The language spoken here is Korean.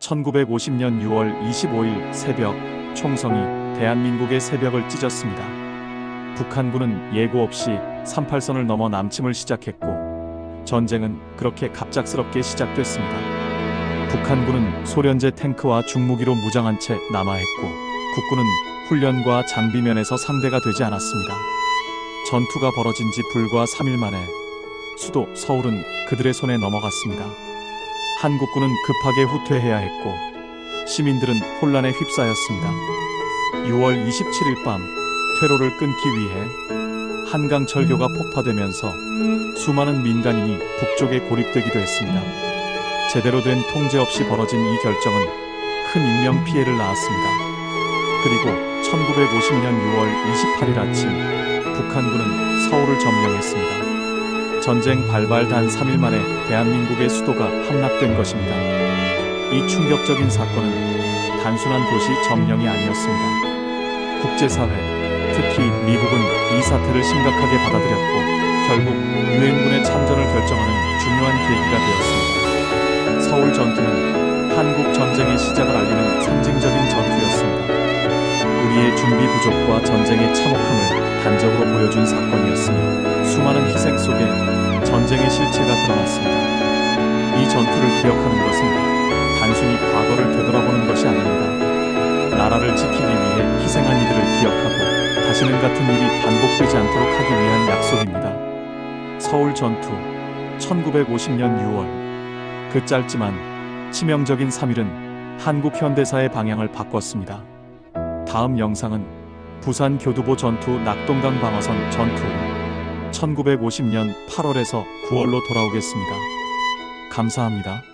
1950년 6월 25일 새벽 총성이 대한민국의 새벽을 찢었습니다. 북한군은 예고 없이 38선을 넘어 남침을 시작했고 전쟁은 그렇게 갑작스럽게 시작됐습니다. 북한군은 소련제 탱크와 중무기로 무장한 채 남하했고 국군은 훈련과 장비면에서 상대가 되지 않았습니다. 전투가 벌어진 지 불과 3일 만에 수도 서울은 그들의 손에 넘어갔습니다. 한국군은 급하게 후퇴해야 했고 시민들은 혼란에 휩싸였습니다. 6월 27일 밤 퇴로를 끊기 위해 한강 철교가 폭파되면서 수많은 민간인이 북쪽에 고립되기도 했습니다. 제대로 된 통제 없이 벌어진 이 결정은 큰 인명 피해를 낳았습니다. 그리고 1950년 6월 28일 아침 북한군은 서울을 점령했습니다. 전쟁 발발 단 3일 만에 대한민국의 수도가 함락된 것입니다. 이 충격적인 사건은 단순한 도시 점령이 아니었습니다. 국제사회, 특히 미국은 이 사태를 심각하게 받아들였고 결국 유엔군의 참전을 결정하는 중요한 계기가 되었습니다. 서울 전투는 한국 전쟁의 시작을 알리는 상징적인 전투였습니다. 우리의 준비 부족과 전쟁의 참혹함을 단적으로 보여준 사건이었으며 수많은 희생 속에 전쟁의 실체가 드러났습니다. 이 전투를 기억하는 것은 단순히 과거를 되돌아보는 것이 아닙니다. 나라를 지키기 위해 희생한 이들을 기억하고 다시는 같은 일이 반복되지 않도록 하기 위한 약속입니다. 서울 전투 1950년 6월 그 짧지만 치명적인 3일은 한국 현대사의 방향을 바꿨습니다. 다음 영상은 부산 교두보 전투 낙동강 방어선 전투 1950년 8월에서 9월로 돌아오겠습니다. 감사합니다.